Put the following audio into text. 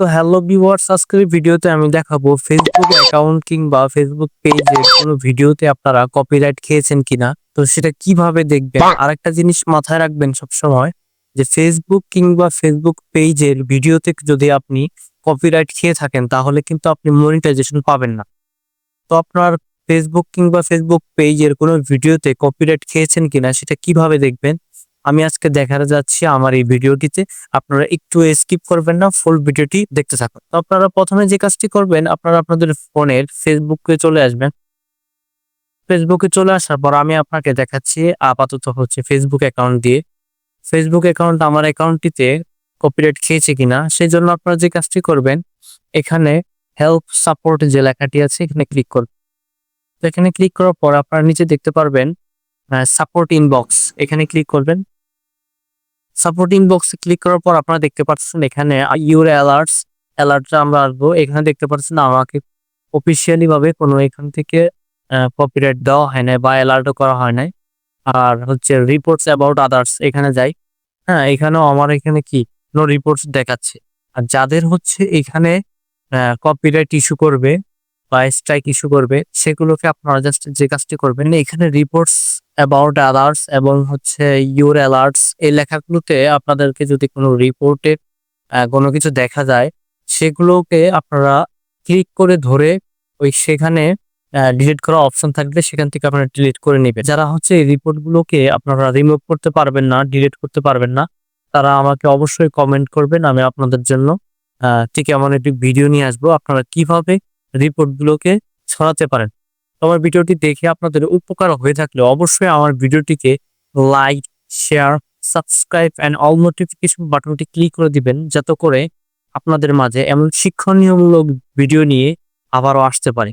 তো hello viewers আজকের ভিডিওতে আমি দেখাবো ফেসবুক অ্যাকাউন্ট কিংবা ফেসবুক পেজের কোনো ভিডিওতে আপনারা কপিরাইট খেয়েছেন কিনা। তো সেটা কীভাবে দেখবেন? আরেকটা জিনিস মাথায় রাখবেন সবসময়, যে ফেসবুক কিংবা ফেসবুক পেজের ভিডিওতে যদি আপনি কপিরাইট খেয়ে থাকেন, তাহলে কিন্তু আপনি মনিটাইজেশন পাবেন না। তো আপনার ফেসবুক কিংবা ফেসবুক পেজের কোনো ভিডিওতে কপিরাইট খেয়েছেন কিনা, সেটা কীভাবে দেখবেন? আমি আজকে দেখাতে যাচ্ছি আমার এই ভিডিওটিতে। আপনারা একটু স্কিপ করবেন না ফুল ভিডিওটি দেখতে থাকুন। তো আপনারা প্রথমে যে কাজটি করবেন, আপনারা আপনাদের ফোনের ফেসবুকে চলে আসবেন। ফেসবুকে চলে আসার পর আমি আপনাকে দেখাচ্ছি আপাতত হচ্ছে ফেসবুক অ্যাকাউন্ট দিয়ে। ফেসবুক অ্যাকাউন্ট আমার অ্যাকাউন্টটিতে কপিরাইট খেয়েছে কিনা সেই জন্য আপনারা যে কাজটি করবেন, এখানে হেল্প সাপোর্ট যে লেখাটি আছে, এখানে ক্লিক করবেন। তো এখানে ক্লিক করার পর আপনারা নিচে দেখতে পারবেন সাপোর্ট ইনবক্স এখানে ক্লিক করবেন। সাপোর্ট ইনবক্সে ক্লিক করার পর আপনারা দেখতে পাচ্ছেন এখানে ইউর অ্যালার্টস অ্যালার্টটা আমরা আসব। এখানে দেখতে পাচ্ছেন আমাকে অফিসিয়ালি ভাবে কোনো এখান থেকে কপিরাইট দেওয়া হয় নাই বা অ্যালার্টও করা হয় নাই। আর হচ্ছে রিপোর্টস অ্যাবাউট আদার্স এখানে যাই। হ্যাঁ এখানেও আমার এখানে কি? নো রিপোর্টস দেখাচ্ছে। আর যাদের হচ্ছে এখানে কপিরাইট ইস্যু করবে বা স্ট্রাইক ইস্যু করবে, সেগুলোকে আপনারা জাস্ট যে কাজটি করবেন, এখানে রিপোর্টস অ্যাবাউট অ্যালার্টস এবং হচ্ছে ইউর অ্যালার্টস এই লেখাগুলোতে আপনাদেরকে যদি কোনো রিপোর্টে কোনো কিছু দেখা যায়, সেগুলোকে আপনারা ক্লিক করে ধরে ওই সেখানে ডিলিট করা অপশন থাকবে সেখান থেকে আপনারা ডিলিট করে নেবেন। যারা হচ্ছে এই রিপোর্টগুলোকে আপনারা রিমুভ করতে পারবেন না ডিলিট করতে পারবেন না, তারা আমাকে অবশ্যই কমেন্ট করবেন, আমি আপনাদের জন্য ঠিক এমন একটি ভিডিও নিয়ে আসব। আপনারা কীভাবে রিপোর্টগুলোকে ছড়াতে পারেন। আমার ভিডিওটি দেখে আপনাদের উপকার হয়ে থাকলে অবশ্যই আমার ভিডিওটিকে like share subscribe and all notification বাটনটি ক্লিক করে দিবেন যাতে করে আপনাদের মাঝে এমন শিক্ষণীয়মূলক ভিডিও নিয়ে আবারও আসতে পারে।